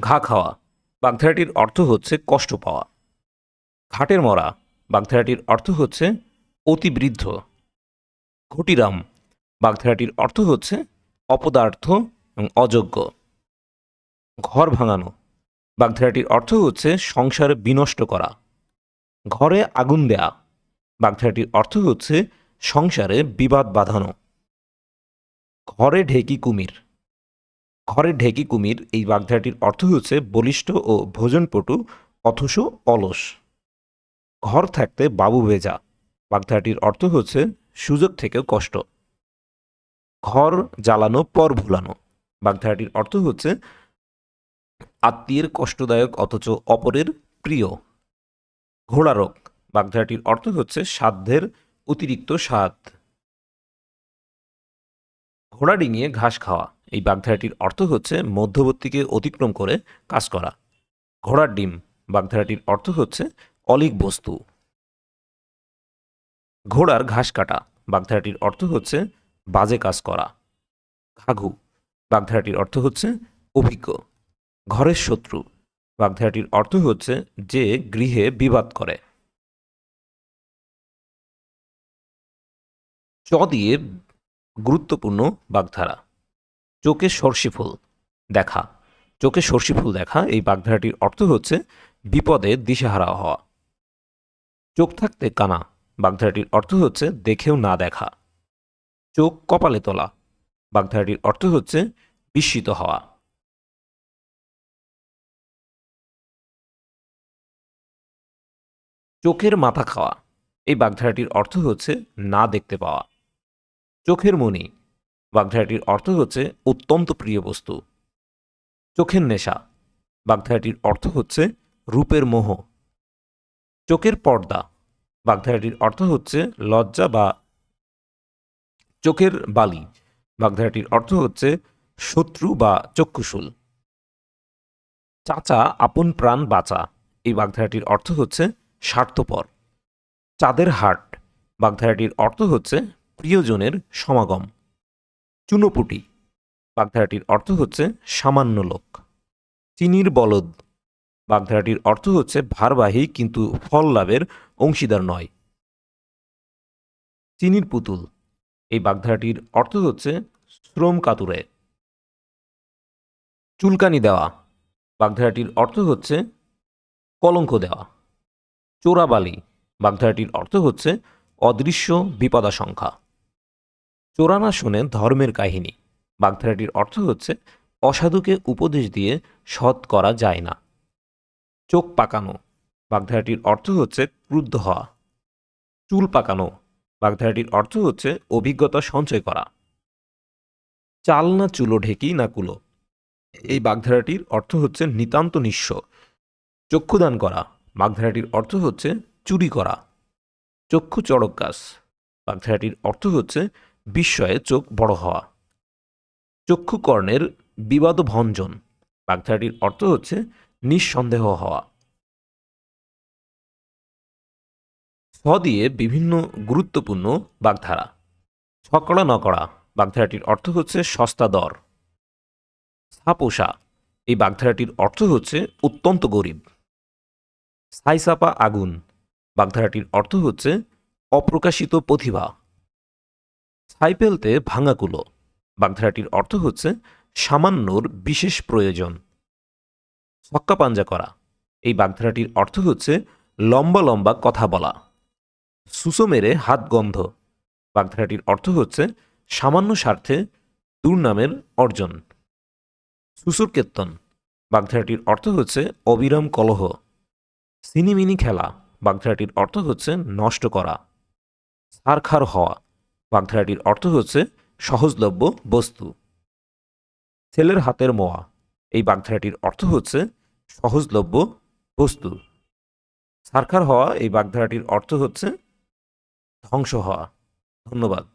ঘা খাওয়া। বাগধারাটির অর্থ হচ্ছে কষ্ট পাওয়া। ঘাটের মরা। বাগধারাটির অর্থ হচ্ছে অতিবৃদ্ধ। ঘটিরাম। বাগধারাটির অর্থ হচ্ছে অপদার্থ এবং অযোগ্য। ঘর ভাঙানো। বাগধারাটির অর্থ হচ্ছে সংসার বিনষ্ট করা। ঘরে আগুন দেয়া। বাগধারাটির অর্থ হচ্ছে সংসারে বিবাদ বাঁধানো। ঘরে ঢেকি কুমির। ঘরে ঢেকি কুমির, এই বাগধারাটির অর্থ হচ্ছে বলিষ্ঠ ও ভোজনপটু, অথচ অলস। ঘর থাকতে বাবু ভেজা, বাগধারাটির অর্থ হচ্ছে সুযোগ থেকেও কষ্ট। ঘর জ্বালানো, পর ভুলানো, বাগধারাটির অর্থ হচ্ছে আত্মীয়ের কষ্টদায়ক অথচ অপরের প্রিয়। ঘোড়ারোগ বাগধারাটির অর্থ হচ্ছে সাধ্যের অতিরিক্ত স্বাদ। ঘোড়া ডিঙিয়ে ঘাস খাওয়া এই বাগধারাটির অর্থ হচ্ছে মধ্যবর্তীকে অতিক্রম করে কাজ করা। ঘোড়ার ডিম, বাগধারাটির অর্থ হচ্ছে অলিক বস্তু। ঘোড়ার ঘাস কাটা, বাগধারাটির অর্থ হচ্ছে বাজে কাজ করা। ঘাঘু, বাগধারাটির অর্থ হচ্ছে অভিজ্ঞ। ঘরের শত্রু, বাগধারাটির অর্থ হচ্ছে যে গৃহে বিবাদ করে। চ দিয়ে গুরুত্বপূর্ণ বাগধারা। চোখে সর্ষি ফুল দেখা। চোখে সর্ষি ফুল দেখা, এই বাগধারাটির অর্থ হচ্ছে বিপদে দিশেহারা হওয়া। চোখ থাকতে কানা, বাগধারাটির অর্থ হচ্ছে দেখেও না দেখা। চোখ কপালে তোলা, বাগধারাটির অর্থ হচ্ছে বিস্মিত হওয়া। চোখের মাথা খাওয়া, এই বাগধারাটির অর্থ হচ্ছে না দেখতে পাওয়া। চোখের মণি বাগধারাটির অর্থ হচ্ছে অত্যন্ত প্রিয় বস্তু। চোখের নেশা। বাগধারাটির অর্থ হচ্ছে রূপের মোহ। চোখের পর্দা। বাগধারাটির অর্থ হচ্ছে লজ্জা বা চোখের বালি। বাগধারাটির অর্থ হচ্ছে শত্রু বা চক্ষুশুল। চাচা, আপন প্রাণ বাঁচা। এই বাগধারাটির অর্থ হচ্ছে স্বার্থপর। চাঁদের হাট। বাগধারাটির অর্থ হচ্ছে প্রিয়জনের সমাগম। চুনোপুটি। বাগধারাটির অর্থ হচ্ছে সামান্য লোক। চিনির বলদ। বাগধারাটির অর্থ হচ্ছে ভারবাহী কিন্তু ফল লাভের অংশীদার নয়। চিনির পুতুল। এই বাগধারাটির অর্থ হচ্ছে শ্রম কাতুরে। চুলকানি দেওয়া। বাগধারাটির অর্থ হচ্ছে কলঙ্ক দেওয়া। চোরাবালি। বাগধারাটির অর্থ হচ্ছে অদৃশ্য বিপদাশঙ্কা। চোরানা শুনে ধর্মের কাহিনী। বাগধারাটির অর্থ হচ্ছে, অসাধুকে উপদেশ দিয়ে সৎ করা যায় না। চোখ পাকানো, বাগধারাটির অর্থ হচ্ছে ক্রুদ্ধ হওয়া। চুল পাকানো, বাগধারাটির অর্থ হচ্ছে অভিজ্ঞতা সঞ্চয় করা। চাল না চুলো ঢেকি না কুলো। এই বাগধারাটির অর্থ হচ্ছে নিতান্ত নিঃস্ব। চক্ষুদান করা, বাগধারাটির অর্থ হচ্ছে চুরি করা। চক্ষু চড়ক গাছ, বাগধারাটির অর্থ হচ্ছে বিস্ময়ে চোখ বড় হওয়া। চক্ষুকর্ণের বিবাদ ভঞ্জন বাগধারাটির অর্থ হচ্ছে নিঃসন্দেহ হওয়া। স দিয়ে বিভিন্ন গুরুত্বপূর্ণ বাগধারা। ছকড়া নকড়া। বাগধারাটির অর্থ হচ্ছে সস্তা দর। সাপোষা এই বাগধারাটির অর্থ হচ্ছে অত্যন্ত গরিব। সাইসাপা আগুন। বাগধারাটির অর্থ হচ্ছে অপ্রকাশিত প্রতিভা। সাইপেলতে ভাঙাকুলো বাগধারাটির অর্থ হচ্ছে সামান্যর বিশেষ প্রয়োজন। ছক্কা পাঞ্জা করা। এই বাগধারাটির অর্থ হচ্ছে লম্বা লম্বা কথা বলা। সুসো মেরে হাত গন্ধ। বাগধারাটির অর্থ হচ্ছে সামান্য স্বার্থে দুর্নামের অর্জন। সুসুর কেত্তন বাগধারাটির অর্থ হচ্ছে অবিরাম কলহ। সিনিমিনি খেলা। বাগধারাটির অর্থ হচ্ছে নষ্ট করা। সারখার হওয়া। বাগধারাটির অর্থ হচ্ছে সহজলভ্য বস্তু। ছেলের হাতের মোয়া, এই বাগধারাটির অর্থ হচ্ছে সহজলভ্য বস্তু। সারখার হওয়া, এই বাগধারাটির অর্থ হচ্ছে ধ্বংস হওয়া। ধন্যবাদ।